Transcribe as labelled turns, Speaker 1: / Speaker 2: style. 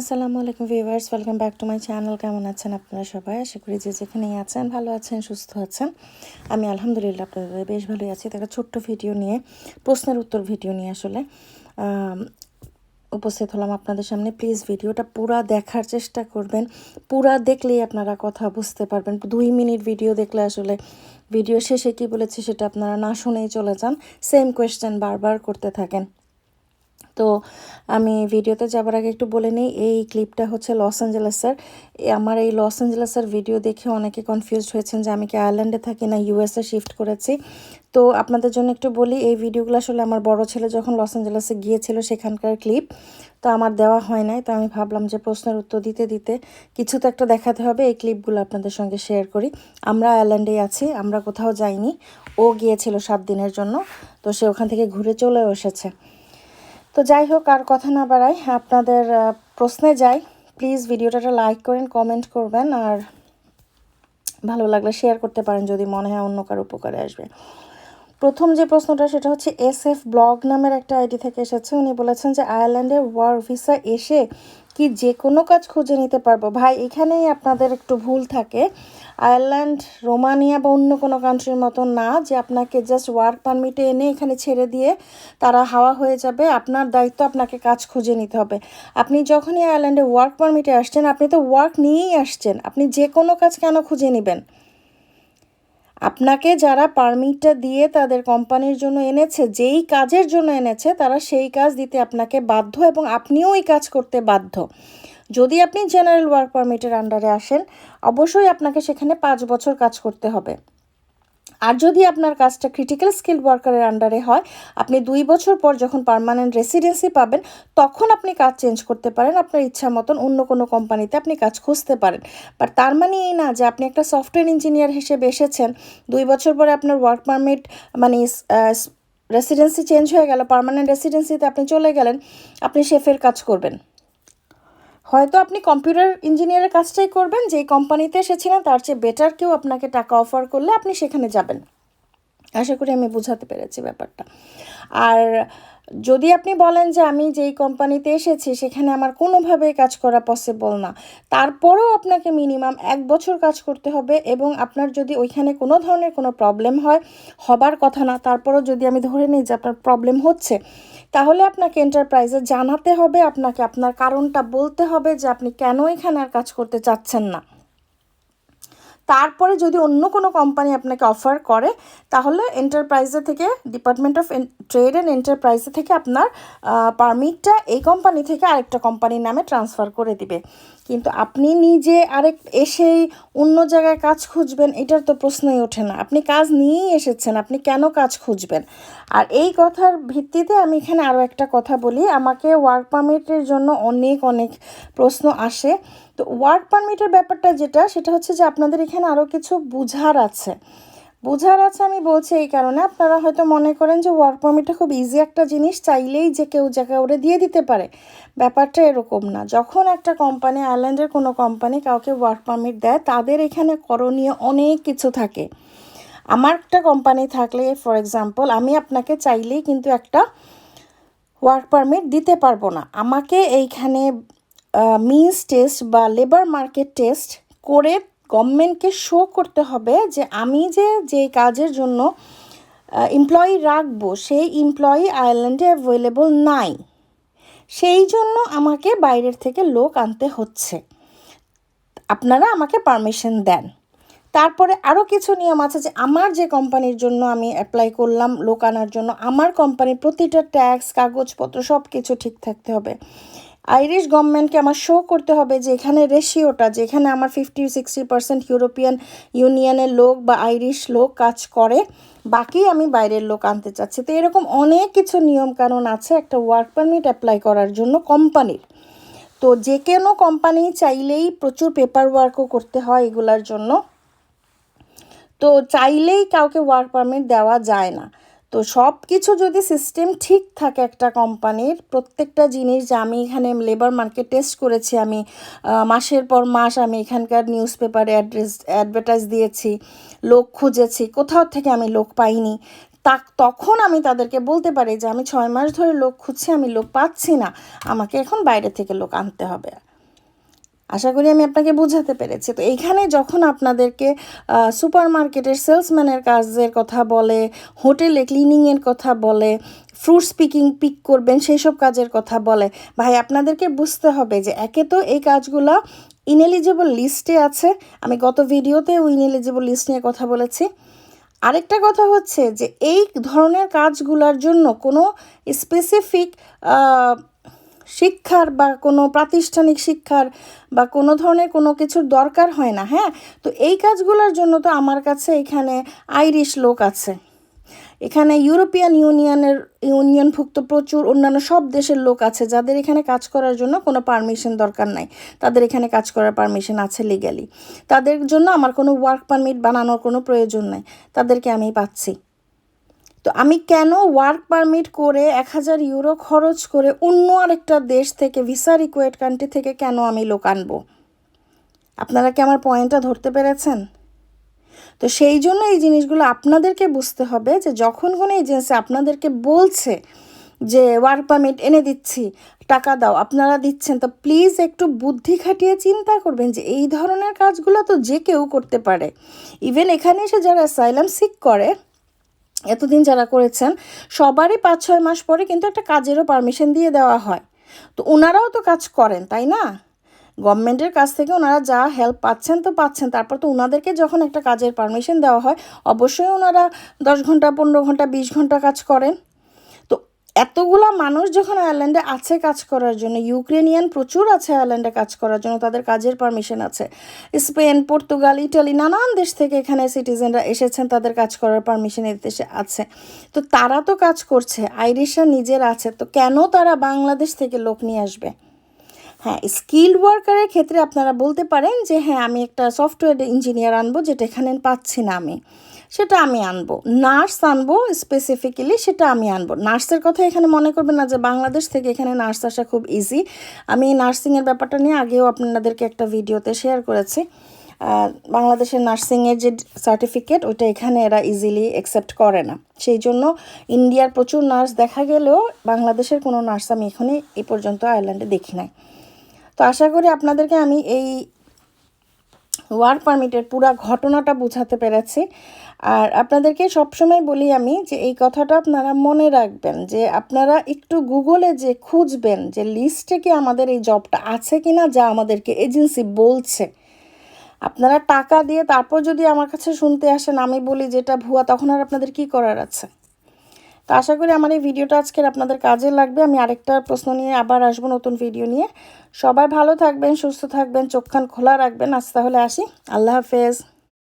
Speaker 1: আসসালামু আলাইকুম viewers, welcome back to my channel. কেমন আছেন আপনারা সবাই? আশা করি যে যেখানেই আছেন, ভালো আছেন, সুস্থ আছেন। আমি আলহামদুলিল্লাহ আপনাদের বেশ ভালোই আছি। তো একটা ছোট্ট ভিডিও নিয়ে, প্রশ্নের উত্তর ভিডিও নিয়ে আসলে উপস্থিত হলাম আপনাদের সামনে। প্লিজ ভিডিওটা পুরা দেখার চেষ্টা করবেন। পুরা দেখলেই আপনারা কথা বুঝতে পারবেন। দুই মিনিট ভিডিও দেখলে আসলে ভিডিও শেষে কি বলেছে সেটা আপনারা না শুনেই চলে যান। সেম কোয়েশ্চেন বারবার করতে থাকেন। তো আমি ভিডিওতে যাবার আগে একটু বলে নিই, এই ক্লিপটা হচ্ছে লস অ্যাঞ্জেলেসের। আমার এই লস অ্যাঞ্জেলেসের ভিডিও দেখে অনেকে কনফিউজড হয়েছেন যে আমি কি আয়ারল্যান্ডে থাকি না ইউএসএ শিফট করেছি। তো আপনাদের জন্য একটু বলি, এই ভিডিওগুলো আসলে আমার বড় ছেলে যখন লস অ্যাঞ্জেলেসে গিয়েছিল সেখানকার ক্লিপ তো আমার দেওয়া হয় নাই। তো আমি ভাবলাম যে প্রশ্নের উত্তর দিতে দিতে কিছু তো একটা দেখাতে হবে, এই ক্লিপগুলো আপনাদের সঙ্গে শেয়ার করি। আমরা আয়ারল্যান্ডেই আছি, আমরা কোথাও যাইনি। ও গিয়েছিল সাত দিনের জন্য, তো সে ওখান থেকে ঘুরে চলেও এসেছে। তো যাই হোক, আর কথা না বাড়াই, আপনাদের প্রশ্নে যাই। প্লিজ ভিডিওটা লাইক করেন কমেন্ট করবেন, আর ভালো লাগলে শেয়ার করতে পারেন যদি মনে হয় অন্য কারও উপকারে আসবে। প্রথম যে প্রশ্নটা, সেটা হচ্ছে এস এফ ব্লগ নামের একটা আইডি থেকে এসেছে। উনি বলেছেন যে আয়ারল্যান্ডে ওয়ার ভিসা এসে কি যে কোনো কাজ খুঁজে নিতে পারব। ভাই, এখানেই আপনাদের একটু ভুল থাকে। আয়ারল্যান্ড, রোমানিয়া বা অন্য কোনো কান্ট্রির মতো না, যে আপনাকে জাস্ট ওয়ার্ক পারমিটে এনে এখানে ছেড়ে দিয়ে তারা হাওয়া হয়ে যাবে। আপনার দায়িত্ব আপনাকে কাজ খুঁজে নিতে হবে। আপনি যখনই আয়ারল্যান্ডে ওয়ার্ক পারমিটে আসছেন, আপনি তো ওয়ার্ক নিয়েই আসছেন। আপনি যে কোনো কাজ কেন খুঁজে নেবেন? আপনাকে যারা পারমিটটা দিয়ে তাদের কোম্পানির জন্য এনেছে, যেই কাজের জন্য এনেছে, তারা সেই কাজ দিতে আপনাকে বাধ্য এবং আপনিও ওই কাজ করতে বাধ্য। যদি আপনি জেনারেল ওয়ার্ক পারমিটের আন্ডারে আসেন, অবশ্যই আপনাকে সেখানে পাঁচ বছর কাজ করতে হবে। আর যদি আপনার কাজটা ক্রিটিক্যাল স্কিল ওয়ার্কারের আন্ডারে হয়, আপনি দুই বছর পর যখন পারমানেন্ট রেসিডেন্সি পাবেন, তখন আপনি কাজ চেঞ্জ করতে পারেন, আপনার ইচ্ছা মতন অন্য কোনো কোম্পানিতে আপনি কাজ খুঁজতে পারেন। বাট তার মানে এই না যে আপনি একটা সফটওয়্যার ইঞ্জিনিয়ার হিসেবে এসেছেন, দুই বছর পরে আপনার ওয়ার্ক পারমিট মানে রেসিডেন্সি চেঞ্জ হয়ে গেল পারমানেন্ট রেসিডেন্সিতে আপনি চলে গেলেন, আপনি শেফের কাজ করবেন। হয়তো আপনি কম্পিউটার ইঞ্জিনিয়ারের কাজটাই করবেন, যেই কোম্পানিতে এসেছিলেন, তার চেয়ে বেটার কেউ আপনাকে টাকা অফার করলে আপনি সেখানে যাবেন। আশা করি আমি বোঝাতে পেরেছি ব্যাপারটা। আর যদি আপনি বলেন যে আমি যেই কোম্পানিতে এসেছি, সেখানে আমার কোনোভাবেই কাজ করা পসিবল না। তারপরেও আপনাকে মিনিমাম এক বছর কাজ করতে হবে এবং আপনার যদি ওইখানে কোনো ধরনের কোনো প্রবলেম হয়, হবার কথা না, তারপরেও যদি আমি ধরে নিই যে আপনার প্রবলেম হচ্ছে, তাহলে আপনাকে এন্টারপ্রাইজে জানাতে হবে, আপনাকে আপনার কারণটা বলতে হবে যে আপনি কেন এখানে আর কাজ করতে চাচ্ছেন না। তারপরে যদি অন্য কোনো কোম্পানি আপনাকে অফার করে, তাহলে এন্টারপ্রাইজে থেকে ডিপার্টমেন্ট অফ ট্রেড অ্যান্ড এন্টারপ্রাইজে থেকে আপনার পারমিটটা এই কোম্পানি থেকে আরেকটা কোম্পানির নামে ট্রান্সফার করে দিবে। কিন্তু আপনি নিজে আরেক, এসেই অন্য জায়গায় কাজ খুঁজবেন, এটার তো প্রশ্নই ওঠে না। আপনি কাজ নিয়েই এসেছেন, আপনি কেন কাজ খুঁজবেন? আর এই কথার ভিত্তিতে আমি এখানে আরও একটা কথা বলি। আমাকে ওয়ার্ক পারমিটের জন্য অনেক অনেক প্রশ্ন আসে। তো ওয়ার্ক পারমিটের ব্যাপারটা যেটা, সেটা হচ্ছে যে আপনাদের এখানে আরও কিছু বুঝার আছে। বোঝার আছে আমি বলছি এই কারণে, আপনারা হয়তো মনে করেন যে ওয়ার্ক পারমিটটা খুব ইজি একটা জিনিস, চাইলেই যে কেউ জায়গায় ওরে দিয়ে দিতে পারে। ব্যাপারটা এরকম না। যখন একটা কোম্পানি আয়ারল্যান্ডের কোনো কোম্পানি কাউকে ওয়ার্ক পারমিট দেয়, তাদের এখানে করণীয় অনেক কিছু থাকে। আমার একটা কোম্পানি থাকলে ফর এক্সাম্পল আমি আপনাকে চাইলেই কিন্তু একটা ওয়ার্ক পারমিট দিতে পারব না। আমাকে এইখানে মিন্স টেস্ট বা লেবার মার্কেট টেস্ট করে গভর্নমেন্টকে শো করতে হবে যে আমি যে যে কাজের জন্য এমপ্লয়ি রাখব, সেই এমপ্লয়ি আয়ারল্যান্ডে অ্যাভেলেবল নাই। সেই জন্য আমাকে বাইরের থেকে লোক আনতে হচ্ছে। আপনারা আমাকে পারমিশন দেন। তারপরে আরও কিছু নিয়ম আছে যে আমার যে কোম্পানির জন্য আমি অ্যাপ্লাই করলাম, লোক আনার জন্য, আমার কোম্পানির প্রতিটা ট্যাক্স কাগজপত্র সব কিছু ঠিক থাকতে হবে। আইরিশ গভর্নমেন্টকে আমার শো করতে হবে যে এখানে রেশিওটা যে এখানে আমার ফিফটি সিক্সটি পার্সেন্ট ইউরোপিয়ান ইউনিয়নের লোক বা আইরিশ লোক কাজ করে, বাকি আমি বাইরের লোক আনতে চাচ্ছি। তো এরকম অনেক কিছু নিয়মকানুন আছে একটা ওয়ার্ক পারমিট অ্যাপ্লাই করার জন্য কোম্পানির তো যে কোনো কোম্পানি চাইলেই প্রচুর পেপার ওয়ার্কও করতে হয় এগুলার জন্য। তো চাইলেই কাউকে ওয়ার্ক পারমিট দেওয়া যায় না। তো সব কিছু যদি সিস্টেম ঠিক থাকে একটা কোম্পানির প্রত্যেকটা জিনিস যে আমি এখানে লেবার মার্কেট টেস্ট করেছি, আমি মাসের পর মাস আমি এখানকার নিউজ পেপারে অ্যাড্রেস অ্যাডভার্টাইজ দিয়েছি, লোক খুঁজেছি, কোথাও থেকে আমি লোক পাইনি তা তখন আমি তাদেরকে বলতে পারি যে আমি ছয় মাস ধরে লোক খুঁজছি, আমি লোক পাচ্ছি না, আমাকে এখন বাইরে থেকে লোক আনতে হবে। আশা করি আমি আপনাকে বোঝাতে পেরেছি। তো এইখানে যখন আপনাদেরকে সুপার মার্কেটের সেলসম্যানের কাজের কথা বলে, হোটেলে ক্লিনিংয়ের কথা বলে ফ্রুটস পিকিং পিক করবেন সেই সব কাজের কথা বলে, ভাই আপনাদেরকে বুঝতে হবে যে একে তো এই কাজগুলো ইনএলিজিবল লিস্টে আছে। আমি গত ভিডিওতে ওই ইনএলিজিবল লিস্ট নিয়ে কথা বলেছি। আরেকটা কথা হচ্ছে যে এই ধরনের কাজগুলোর জন্য কোনো স্পেসিফিক শিক্ষার বা কোনো প্রাতিষ্ঠানিক শিক্ষার বা কোনো ধরনের কোনো কিছুর দরকার হয় না হ্যাঁ? তো এই কাজগুলোর জন্য তো আমার কাছে এখানে আইরিশ লোক আছে। এখানে ইউরোপিয়ান ইউনিয়নের ইউনিয়নভুক্ত প্রচুর অন্যান্য সব দেশের লোক আছে যাদের এখানে কাজ করার জন্য কোনো পারমিশন দরকার নাই। তাদের এখানে কাজ করার পারমিশন আছে লিগালি তাদের জন্য আমার কোনো ওয়ার্ক পারমিট বানানোর কোনো প্রয়োজন নাই। তাদেরকে আমি পাচ্ছি। তো আমি কেন ওয়ার্ক পারমিট করে এক হাজার ইউরো খরচ করে অন্য আরেকটা দেশ থেকে ভিসা রিকোয়েড কান্ট্রি থেকে কেন আমি লোক আনব? আপনারা কি আমার পয়েন্টটা ধরতে পেরেছেন? তো সেই জন্য এই জিনিসগুলো আপনাদেরকে বুঝতে হবে যে যখন কোনো এজেন্সি আপনাদেরকে বলছে যে ওয়ার্ক পারমিট এনে দিচ্ছি, টাকা দাও, আপনারা দিচ্ছেন, তো প্লিজ একটু বুদ্ধি খাটিয়ে চিন্তা করবেন যে এই ধরনের কাজগুলো তো যে কেউ করতে পারে। ইভেন এখানে এসে যারা অ্যাসাইলাম সিক করে এতদিন যারা করেছেন, সবারই পাঁচ ছয় মাস পরে কিন্তু একটা কাজেরও পারমিশন দিয়ে দেওয়া হয়। তো ওনারাও তো কাজ করেন, তাই না? গভর্নমেন্টের কাছ থেকে ওনারা যা হেল্প পাচ্ছেন তো পাচ্ছেন। তারপর তো ওনাদেরকে যখন একটা কাজের পারমিশন দেওয়া হয়, অবশ্যই ওনারা দশ ঘণ্টা, পনেরো ঘণ্টা, বিশ ঘণ্টা কাজ করেন। এতগুলা মানুষ যখন আয়ারল্যান্ডে আছে কাজ করার জন্য, ইউক্রেনিয়ান প্রচুর আছে আয়ারল্যান্ডে কাজ করার জন্য, তাদের কাজের পারমিশন আছে। স্পেন, পর্তুগাল, ইটালি, নানান দেশ থেকে এখানে সিটিজেনরা এসেছেন, তাদের কাজ করার পারমিশন এই দেশে আছে। তো তারা তো কাজ করছে আইরিশা নিজের আছে, তো কেন তারা বাংলাদেশ থেকে লোক নিয়ে আসবে? হ্যাঁ স্কিল্ড ওয়ার্কারের ক্ষেত্রে আপনারা বলতে পারেন যে হ্যাঁ আমি একটা সফটওয়্যার ইঞ্জিনিয়ার আনব যেটা এখানে পাচ্ছি না আমি। সেটা আমি আনব। নার্স আনব স্পেসিফিক্যালি সেটা আমি আনব। নার্সের কথা এখানে মনে করবেন না যে, বাংলাদেশ থেকে এখানে নার্স আসা খুব ইজি আমি নার্সিংয়ের ব্যাপারটা নিয়ে আগেও আপনাদেরকে একটা ভিডিওতে শেয়ার করেছি। বাংলাদেশের নার্সিংয়ের যে সার্টিফিকেট ওইটা এখানে এরা ইজিলি অ্যাকসেপ্ট করে না। সেই জন্য ইন্ডিয়ার প্রচুর নার্স দেখা গেলেও বাংলাদেশের কোনো নার্স আমি এখানে এই পর্যন্ত আয়ারল্যান্ডে দেখি নাই। তো আশা করি আপনাদেরকে আমি এই ওয়ার্ক পারমিটের পুরা ঘটনাটা বোঝাতে পেরেছি। আর আপনাদেরকে সবসময় বলি আমি যে এই কথাটা আপনারা মনে রাখবেন যে আপনারা একটু গুগলে যে খুঁজবেন যে লিস্টে কি আমাদের এই জবটা আছে কি না যা আমাদেরকে এজেন্সি বলছে, আপনারা টাকা দিয়ে তারপর যদি আমার কাছে শুনতে আসেন, আমি বলি যেটা ভুয়া, তখন আর আপনাদের কি করার আছে? তো আশা করি আমার এই ভিডিওটা আজকের আপনাদের কাজে লাগবে। আমি আরেকটা প্রশ্ন নিয়ে আবার আসব নতুন ভিডিও নিয়ে। সবাই ভালো থাকবেন, সুস্থ থাকবেন চোখখান খোলা রাখবেন। আজ তাহলে আসি। আল্লাহ হাফেজ।